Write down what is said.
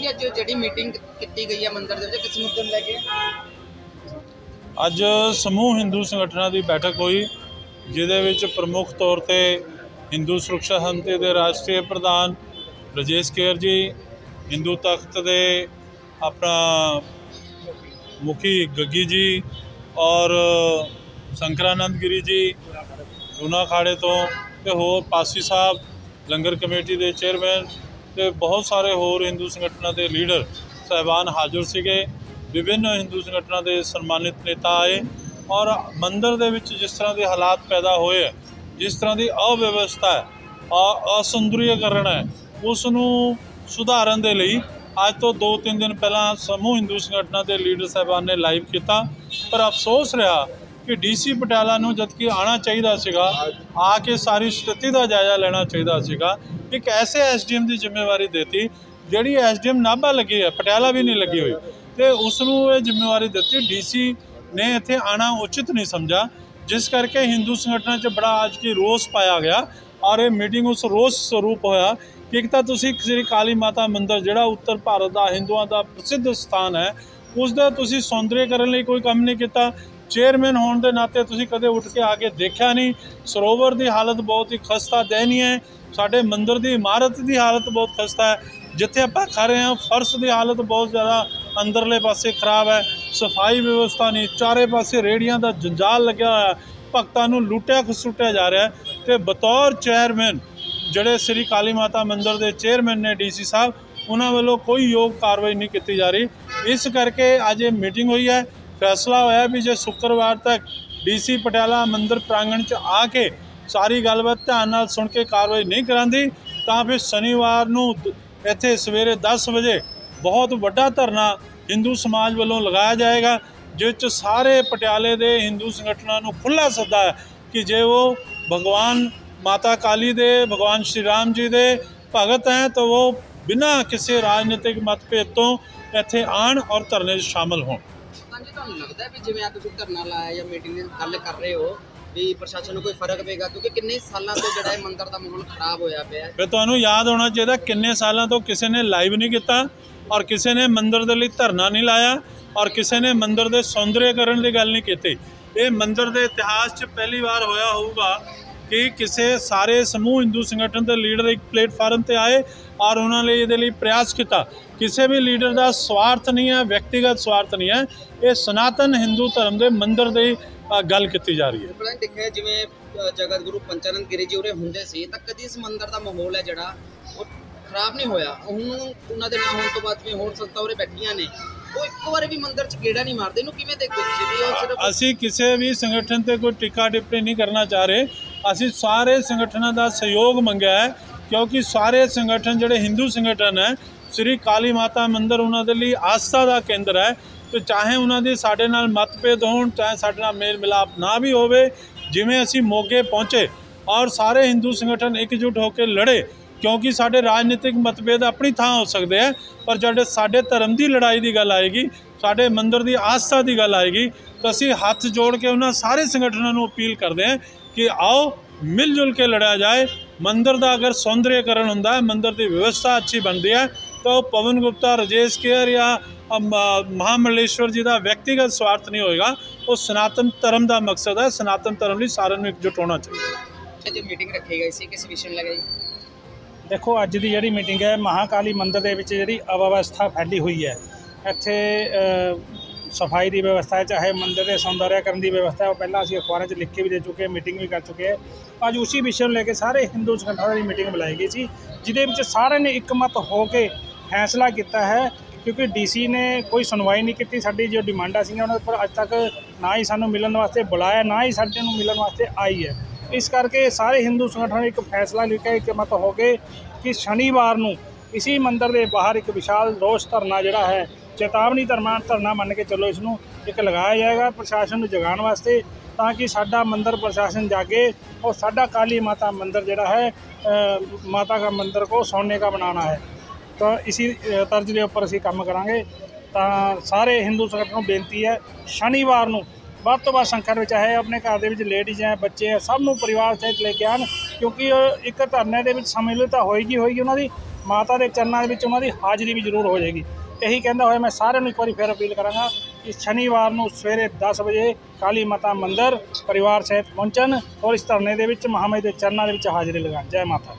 ਜੀ ਅੱਜ ਜਿਹੜੀ ਮੀਟਿੰਗ ਕੀਤੀ ਗਈ ਹੈ ਮੰਦਿਰ ਦੇ ਵਿੱਚ ਕਿਸ ਮੁੱਦੇ ਨੂੰ ਲੈ ਕੇ? ਅੱਜ ਸਮੂਹ ਹਿੰਦੂ ਸੰਗਠਨਾਂ ਦੀ ਬੈਠਕ ਹੋਈ, ਜਿਹਦੇ ਵਿੱਚ ਪ੍ਰਮੁੱਖ ਤੌਰ ਤੇ ਹਿੰਦੂ ਸੁਰੱਖਿਆ ਸੰਮਤੀ ਦੇ ਰਾਸ਼ਟਰੀ ਪ੍ਰਧਾਨ ਰਜੇਸ਼ ਕੇਰ ਜੀ, ਹਿੰਦੂ ਤਖਤ ਦੇ ਆਪਣਾ ਮੁਖੀ ਗੱਗੀ ਜੀ ਔਰ ਸ਼ੰਕਰਾਨੰਦ ਗਿਰੀ ਜੀ ਜੂਨਾ ਖਾੜੇ ਤੋਂ ਤੇ ਹੋਰ ਪਾਸੀ ਸਾਹਿਬ, ਲੰਗਰ ਕਮੇਟੀ ਦੇ ਚੇਅਰਮੈਨ ਤੇ ਬਹੁਤ ਸਾਰੇ ਹੋਰ ਹਿੰਦੂ ਸੰਗਠਨਾਂ ਦੇ ਲੀਡਰ ਸਹਿਬਾਨ ਹਾਜ਼ਰ ਸੀਗੇ। ਵਿਭਿੰਨ ਹਿੰਦੂ ਸੰਗਠਨਾਂ ਦੇ ਸਨਮਾਨਿਤ ਨੇਤਾ ਆਏ ਔਰ ਮੰਦਰ ਦੇ ਵਿੱਚ ਜਿਸ ਤਰ੍ਹਾਂ ਦੇ ਹਾਲਾਤ ਪੈਦਾ ਹੋਏ ਹੈ ਜਿਸ ਤਰ੍ਹਾਂ ਦੀ ਅਵਿਵਸਥਾ ਹੈ ਅ- ਹੈ ਉਸ ਨੂੰ ਸੁਧਾਰਨ ਦੇ ਲਈ ਅੱਜ ਤੋਂ 2-3 ਦਿਨ ਪਹਿਲਾਂ ਸਮੂਹ ਹਿੰਦੂ ਸੰਗਠਨਾਂ ਦੇ ਲੀਡਰ ਸਾਹਿਬਾਨ ਨੇ ਲਾਈਵ ਕੀਤਾ। ਪਰ ਅਫਸੋਸ ਰਿਹਾ ਕਿ ਡੀਸੀ ਪਟਿਆਲਾ ਨੂੰ ਜਦਕਿ ਆਉਣਾ ਚਾਹੀਦਾ ਸੀਗਾ, ਆ ਕੇ ਸਾਰੀ ਸਥਿਤੀ ਦਾ ਜਾਇਜ਼ਾ ਲੈਣਾ ਚਾਹੀਦਾ ਸੀਗਾ ਇੱਕ ਐਸੇ ਐਸਡੀਐਮ ਦੀ ਜ਼ਿੰਮੇਵਾਰੀ ਦਿੱਤੀ, ਜਿਹੜੀ ਐਸਡੀਐਮ ਨਾਭਾ ਲੱਗੀ ਹੈ ਪਟਿਆਲਾ ਵੀ ਨਹੀਂ ਲੱਗੀ ਹੋਈ। ਤੇ ਉਸ ਨੂੰ ਇਹ ਜ਼ਿੰਮੇਵਾਰੀ ਦਿੱਤੀ, ਡੀਸੀ ਨੇ ਇੱਥੇ ਆਣਾ ਉਚਿਤ ਨਹੀਂ ਸਮਝਾ ਜਿਸ ਕਰਕੇ ਹਿੰਦੂ ਸੰਗਠਨਾਂ 'ਚ ਬੜਾ ਅੱਜ ਕੀ ਰੋਸ ਪਾਇਆ ਗਿਆ ਔਰ ਇਹ ਮੀਟਿੰਗ ਉਸ ਰੋਸ ਸਰੂਪ ਹੋਇਆ ਕਿ ਇੱਕ ਤਾਂ ਤੁਸੀਂ ਸ੍ਰੀ ਕਾਲੀ ਮਾਤਾ ਮੰਦਿਰ, ਜਿਹੜਾ ਉੱਤਰ ਭਾਰਤ ਦਾ, ਹਿੰਦੂਆਂ ਦਾ ਪ੍ਰਸਿੱਧ ਸਥਾਨ ਹੈ ਉਸ ਦਾ ਤੁਸੀਂ ਸੌਂਦਰਯਕਰਨ ਲਈ ਕੋਈ ਕੰਮ ਨਹੀਂ ਕੀਤਾ। ਚੇਅਰਮੈਨ ਹੋਣ ਦੇ ਨਾਤੇ ਤੁਸੀਂ ਕਦੇ ਉੱਠ ਕੇ ਆ ਕੇ ਦੇਖਿਆ ਨਹੀਂ। ਸਰੋਵਰ ਦੀ ਹਾਲਤ ਬਹੁਤ ਹੀ ਖਸਤਾ ਦਇਨੀ ਹੈ ਸਾਡੇ ਮੰਦਿਰ ਦੀ ਇਮਾਰਤ ਦੀ ਹਾਲਤ ਬਹੁਤ ਖਸਤਾ ਹੈ। ਜਿੱਥੇ ਆਪਾਂ ਖਾ ਰਹੇ ਹਾਂ, ਫਰਸ਼ ਦੀ ਹਾਲਤ ਬਹੁਤ ਜ਼ਿਆਦਾ ਅੰਦਰਲੇ ਪਾਸੇ ਖਰਾਬ ਹੈ। ਸਫ਼ਾਈ ਵਿਵਸਥਾ ਨਹੀਂ, ਚਾਰੇ ਪਾਸੇ ਰੇੜੀਆਂ ਦਾ ਜੰਜਾਲ ਲੱਗਿਆ ਹੋਇਆ ਭਗਤਾਂ ਨੂੰ ਲੁੱਟਿਆ ਖਸੁੱਟਿਆ ਜਾ ਰਿਹਾ ਹੈ ਤੇ ਬਤੌਰ ਚੇਅਰਮੈਨ ਜਿਹੜੇ ਸ੍ਰੀ ਕਾਲੀ ਮਾਤਾ ਮੰਦਿਰ ਦੇ ਚੇਅਰਮੈਨ ਨੇ ਡੀਸੀ ਸਾਹਿਬ, ਉਹਨਾਂ ਵੱਲੋਂ ਕੋਈ ਯੋਗ ਕਾਰਵਾਈ ਨਹੀਂ ਕੀਤੀ ਜਾ ਰਹੀ। ਇਸ ਕਰਕੇ ਅੱਜ ਇਹ ਮੀਟਿੰਗ ਹੋਈ ਹੈ। ਫੈਸਲਾ ਹੋਇਆ ਵੀ ਜੇ ਸ਼ੁੱਕਰਵਾਰ ਤੱਕ ਡੀਸੀ ਪਟਿਆਲਾ ਮੰਦਿਰ ਪ੍ਰਾਂਗਣ 'ਚ ਆ ਕੇ ਸਾਰੀ ਗੱਲਬਾਤ ਧਿਆਨ ਨਾਲ ਸੁਣ ਕੇ ਕਾਰਵਾਈ ਨਹੀਂ ਕਰਾਂਦੀ, ਤਾਂ ਫਿਰ ਸ਼ਨੀਵਾਰ ਨੂੰ ਇੱਥੇ ਸਵੇਰੇ 10 ਵਜੇ ਬਹੁਤ ਵੱਡਾ ਧਰਨਾ ਹਿੰਦੂ ਸਮਾਜ ਵੱਲੋਂ ਲਗਾਇਆ ਜਾਏਗਾ, ਜਿਸ 'ਚ ਸਾਰੇ ਪਟਿਆਲੇ ਦੇ ਹਿੰਦੂ ਸੰਗਠਨਾਂ ਨੂੰ ਖੁੱਲ੍ਹਾ ਸੱਦਾ ਹੈ ਕਿ ਜੇ ਉਹ ਭਗਵਾਨ ਮਾਤਾ ਕਾਲੀ ਦੇ, ਭਗਵਾਨ ਸ਼੍ਰੀ ਰਾਮ ਜੀ ਦੇ ਭਗਤ ਹੈ, ਤਾਂ ਉਹ ਬਿਨਾਂ ਕਿਸੇ ਰਾਜਨੀਤਿਕ ਮਤਭੇਦ ਤੋਂ ਇੱਥੇ ਆਣ ਔਰ ਧਰਨੇ 'ਚ ਸ਼ਾਮਲ ਹੋਣ। ਹਾਂਜੀ, ਤੁਹਾਨੂੰ ਲੱਗਦਾ ਵੀ ਜਿਵੇਂ ਆ ਤੁਸੀਂ ਧਰਨਾ ਲਾਇਆ ਜਾਂ ਮੀਟਿੰਗ ਦੀ ਕਰ ਰਹੇ ਹੋ ਵੀ ਪ੍ਰਸ਼ਾਸਨ ਨੂੰ ਕੋਈ ਫ਼ਰਕ ਪਏਗਾ? ਕਿਉਂਕਿ ਕਿੰਨੇ ਸਾਲਾਂ ਤੋਂ ਜਿਹੜਾ ਇਹ ਮੰਦਿਰ ਦਾ ਮਾਹੌਲ ਖਰਾਬ ਹੋਇਆ ਪਿਆ ਹੈ। ਫਿਰ ਤੁਹਾਨੂੰ ਯਾਦ ਹੋਣਾ ਚਾਹੀਦਾ ਕਿੰਨੇ ਸਾਲਾਂ ਤੋਂ ਕਿਸੇ ਨੇ ਲਾਈਵ ਨਹੀਂ ਕੀਤਾ ਔਰ ਕਿਸੇ ਨੇ ਮੰਦਿਰ ਦੇ ਲਈ ਧਰਨਾ ਨਹੀਂ ਲਾਇਆ ਔਰ ਕਿਸੇ ਨੇ ਮੰਦਿਰ ਦੇ ਸੌਂਦਰਯਕਰਨ ਦੀ ਗੱਲ ਨਹੀਂ ਕੀਤੀ। ਇਹ ਮੰਦਿਰ ਦੇ ਇਤਿਹਾਸ 'ਚ ਪਹਿਲੀ ਵਾਰ ਹੋਇਆ ਹੋਊਗਾ ਕਿ ਕਿਸੇ ਸਾਰੇ ਸਮੂਹ ਹਿੰਦੂ ਸੰਗਠਨ ਦੇ ਲੀਡਰ ਇੱਕ ਪਲੇਟਫਾਰਮ ਤੇ ਆਏ ਔਰ ਉਹਨਾਂ ਲਈ ਇਹਦੇ ਲਈ ਪ੍ਰਯਾਸ ਕੀਤਾ। ਕਿਸੇ ਵੀ ਲੀਡਰ ਦਾ ਸਵਾਰਥ ਨਹੀਂ ਹੈ, ਵਿਅਕਤੀਗਤ ਸਵਾਰਥ ਨਹੀਂ ਹੈ। ਇਹ ਸਨਾਤਨ ਹਿੰਦੂ ਧਰਮ ਦੇ ਮੰਦਿਰ ਦੇ ਗੱਲ ਕੀਤੀ ਜਾ ਰਹੀ ਹੈ। ਪਹਿਲਾਂ ਦੇਖਿਆ ਜਿਵੇਂ ਜਗਤ ਗੁਰੂ ਪੰਚਾਨੰਦ ਗਿਰੀ ਜੀ ਉਰੇ ਹੁੰਦੇ ਸੀ ਤਾਂ ਕਦੀ ਇਸ ਮੰਦਿਰ ਦਾ ਮਾਹੌਲ ਹੈ ਜਿਹੜਾ ਉਹ ਖਰਾਬ ਨਹੀਂ ਹੋਇਆ। ਹੁਣ ਉਹਨਾਂ ਦੇ ਨਾ ਹੋਣ ਤੋਂ ਬਾਅਦ ਜਿਵੇਂ ਹੋਰ ਸੰਸਥਾ ਉਰੇ ਬੈਠੀਆਂ ਨੇ। ਉਹ ਇੱਕ ਵਾਰ ਵੀ ਮੰਦਿਰ 'ਚ ਗੇੜਾ ਨਹੀਂ ਮਾਰਦੇ। ਇਹਨੂੰ ਕਿਵੇਂ ਦੇਖੋ ਤੁਸੀਂ ਵੀ ਉਹ ਸਿਰਫ ਅਸੀਂ ਕਿਸੇ ਵੀ ਸੰਗਠਨ ਤੇ ਕੋਈ ਟਿੱਕਾ ਟਿੱਪਣੀ ਨਹੀਂ ਕਰਨਾ ਚਾਹ ਰਹੇ। ਅਸੀਂ ਸਾਰੇ ਸੰਗਠਨਾਂ ਦਾ ਸਹਿਯੋਗ ਮੰਗਿਆ ਹੈ ਕਿਉਂਕਿ ਸਾਰੇ ਸੰਗਠਨ ਜਿਹੜੇ ਹਿੰਦੂ ਸੰਗਠਨ ਹੈ ਸ੍ਰੀ ਕਾਲੀ ਮਾਤਾ ਮੰਦਿਰ ਉਹਨਾਂ ਦੇ ਲਈ ਆਸਥਾ ਦਾ ਕੇਂਦਰ ਹੈ। ਤੇ ਚਾਹੇ ਉਹਨਾਂ ਦੇ ਸਾਡੇ ਨਾਲ ਮਤਭੇਦ ਹੋਣ, ਚਾਹੇ ਸਾਡੇ ਨਾਲ ਮੇਲ ਮਿਲਾਪ ਨਾ ਵੀ ਹੋਵੇ, ਜਿਵੇਂ ਅਸੀਂ ਮੋਗੇ ਪਹੁੰਚੇ ਔਰ ਸਾਰੇ ਹਿੰਦੂ ਸੰਗਠਨ ਇਕਜੁੱਟ ਹੋ ਕੇ ਲੜੇ, ਕਿਉਂਕਿ ਸਾਡੇ ਰਾਜਨੀਤਿਕ ਮਤਭੇਦ ਆਪਣੀ ਥਾਂ ਹੋ ਸਕਦੇ ਆ ਪਰ ਜਿਹੜੇ ਸਾਡੇ ਧਰਮ ਦੀ ਲੜਾਈ ਦੀ ਗੱਲ ਆਏਗੀ, ਸਾਡੇ ਮੰਦਰ ਦੀ ਆਸਥਾ ਦੀ ਗੱਲ ਆਏਗੀ, ਤਾਂ ਅਸੀਂ ਹੱਥ ਜੋੜ ਕੇ ਉਹਨਾਂ ਸਾਰੇ ਸੰਗਠਨਾਂ ਨੂੰ ਅਪੀਲ ਕਰਦੇ ਹਾਂ ਕਿ ਆਓ ਮਿਲ ਜੁਲ ਕੇ ਲੜਿਆ ਜਾਏ। ਮੰਦਰ ਦਾ ਅਗਰ ਸੌਂਦਰਯਕਰਨ ਹੁੰਦਾ ਹੈ, ਮੰਦਿਰ ਦੀ ਵਿਵਸਥਾ ਅੱਛੀ ਬਣਦੀ ਹੈ ਤਾਂ ਉਹ ਪਵਨ ਗੁਪਤਾ ਰਜੇਸ਼ ਕੇਰ ਜਾਂ ਮਹਾਮਲੇਸ਼ਵਰ ਜੀ ਦਾ ਵਿਅਕਤੀਗਤ ਸਵਾਰਥ ਨਹੀਂ ਹੋਏਗਾ। ਉਹ ਸਨਾਤਨ ਧਰਮ ਦਾ ਮਕਸਦ ਹੈ। ਸਨਾਤਨ ਧਰਮ ਲਈ ਸਾਰਿਆਂ ਨੂੰ ਇਕਜੁੱਟ ਹੋਣਾ ਚਾਹੀਦਾ। ਜੇ ਮੀਟਿੰਗ ਰੱਖੀ ਗਈ ਸੀ। ਕਿਸ ਵਿਸ਼ੇ ਨੂੰ ਲਗਾਈ ਦੇਖੋ ਅੱਜ ਦੀ ਜਿਹੜੀ ਮੀਟਿੰਗ ਹੈ ਮਹਾਕਾਲੀ ਮੰਦਿਰ ਦੇ ਵਿੱਚ ਜਿਹੜੀ ਅਵਵਸਥਾ ਫੈਲੀ ਹੋਈ ਹੈ। ਇੱਥੇ ਸਫ਼ਾਈ ਦੀ ਵਿਵਸਥਾ ਹੈ ਚਾਹੇ ਮੰਦਿਰ ਦੇ ਸੌਂਦਰਯਕਰਨ ਦੀ ਵਿਵਸਥਾ ਉਹ ਪਹਿਲਾਂ ਅਸੀਂ ਅਖਬਾਰਾਂ 'ਚ ਲਿਖ ਕੇ ਵੀ ਦੇ ਚੁੱਕੇ ਹਾਂ ਮੀਟਿੰਗ ਵੀ ਕਰ ਚੁੱਕੇ ਹਾਂ। ਅੱਜ ਉਸੇ ਵਿਸ਼ੇ ਨੂੰ ਲੈ ਕੇ ਸਾਰੇ ਹਿੰਦੂ ਸੰਗਠਨਾਂ ਦੀ ਮੀਟਿੰਗ ਬੁਲਾਈ ਗਈ ਸੀ ਜਿਹਦੇ ਵਿੱਚ ਸਾਰਿਆਂ ਨੇ ਇੱਕਮਤ ਹੋ ਕੇ ਫੈਸਲਾ ਕੀਤਾ ਹੈ, ਕਿਉਂਕਿ ਡੀਸੀ ਨੇ ਕੋਈ ਸੁਣਵਾਈ ਨਹੀਂ ਕੀਤੀ। ਸਾਡੀ ਜੋ ਡਿਮਾਂਡਾਂ ਸੀਗੀਆਂ, ਉਹਨਾਂ ਉੱਪਰ ਅੱਜ ਤੱਕ ਨਾ ਹੀ ਸਾਨੂੰ ਮਿਲਣ ਵਾਸਤੇ ਬੁਲਾਇਆ, ਨਾ ਹੀ ਸਾਡੇ ਨੂੰ ਮਿਲਣ ਵਾਸਤੇ ਆਈ ਹੈ। ਇਸ ਕਰਕੇ ਸਾਰੇ ਹਿੰਦੂ ਸੰਗਠਨ ਇੱਕ ਫੈਸਲਾ ਲੈ ਕੇ ਇਕਮਤ ਹੋ ਕੇ ਕਿ ਸ਼ਨੀਵਾਰ ਨੂੰ ਇਸੇ ਮੰਦਰ ਦੇ ਬਾਹਰ ਇੱਕ ਵਿਸ਼ਾਲ ਰੋਸ ਧਰਨਾ ਜਿਹੜਾ ਹੈ, ਚੇਤਾਵਨੀ ਧਰਨਾ ਧਰਨਾ ਮੰਨ ਕੇ ਚੱਲੋ ਇਸ ਨੂੰ ਇੱਕ ਲਗਾਇਆ ਜਾਏਗਾ ਪ੍ਰਸ਼ਾਸਨ ਨੂੰ ਜਗਾਉਣ ਵਾਸਤੇ, ਤਾਂ ਕਿ ਸਾਡਾ ਮੰਦਰ ਪ੍ਰਸ਼ਾਸਨ ਜਾ ਕੇ ਔਰ ਸਾਡਾ ਕਾਲੀ ਮਾਤਾ ਮੰਦਰ ਜਿਹੜਾ ਹੈ ਮਾਤਾ ਦਾ ਮੰਦਰ ਕੋ ਸੋਨੇ ਦਾ ਬਣਾਉਣਾ ਹੈ। ਤਾਂ ਇਸੀ ਤਰਜ਼ ਦੇ ਉੱਪਰ ਅਸੀਂ ਕੰਮ ਕਰਾਂਗੇ। ਤਾਂ ਸਾਰੇ ਹਿੰਦੂ ਸੰਗਠਨ ਨੂੰ ਬੇਨਤੀ ਹੈ, ਸ਼ਨੀਵਾਰ ਨੂੰ ਵੱਧ ਤੋਂ ਵੱਧ ਸੰਖਿਆ ਵਿੱਚ ਹੈ ਆਪਣੇ ਘਰ ਦੇ ਵਿੱਚ ਲੇਡੀਜ਼ ਹੈ, ਬੱਚੇ ਹੈ, ਸਭ ਨੂੰ ਪਰਿਵਾਰ ਸਹਿਤ ਲੈ ਕੇ ਆਉਣ, ਕਿਉਂਕਿ ਇੱਕ ਧਰਨੇ ਦੇ ਵਿੱਚ ਸਮਝੌਤਾ ਹੋਏਗੀ ਹੋਏਗੀ ਉਹਨਾਂ ਦੀ, ਮਾਤਾ ਦੇ ਚਰਨਾਂ ਦੇ ਵਿੱਚ ਉਹਨਾਂ ਦੀ ਹਾਜ਼ਰੀ ਵੀ ਜ਼ਰੂਰ ਹੋ ਜਾਏਗੀ। ਇਹੀ ਕਹਿੰਦਾ ਹੋਇਆ ਮੈਂ ਸਾਰਿਆਂ ਨੂੰ ਇੱਕ ਵਾਰੀ ਫਿਰ ਅਪੀਲ ਕਰਾਂਗਾ ਕਿ ਸ਼ਨੀਵਾਰ ਨੂੰ ਸਵੇਰੇ 10 ਵਜੇ ਕਾਲੀ ਮਾਤਾ ਮੰਦਿਰ ਪਰਿਵਾਰ ਸਹਿਤ ਪਹੁੰਚਣ ਔਰ ਇਸ ਧਰਨੇ ਦੇ ਵਿੱਚ ਮਹਾਮਾਈ ਦੇ ਚਰਨਾਂ ਦੇ ਵਿੱਚ ਹਾਜ਼ਰੀ ਲਗਾਉਣ। ਜੈ ਮਾਤਾ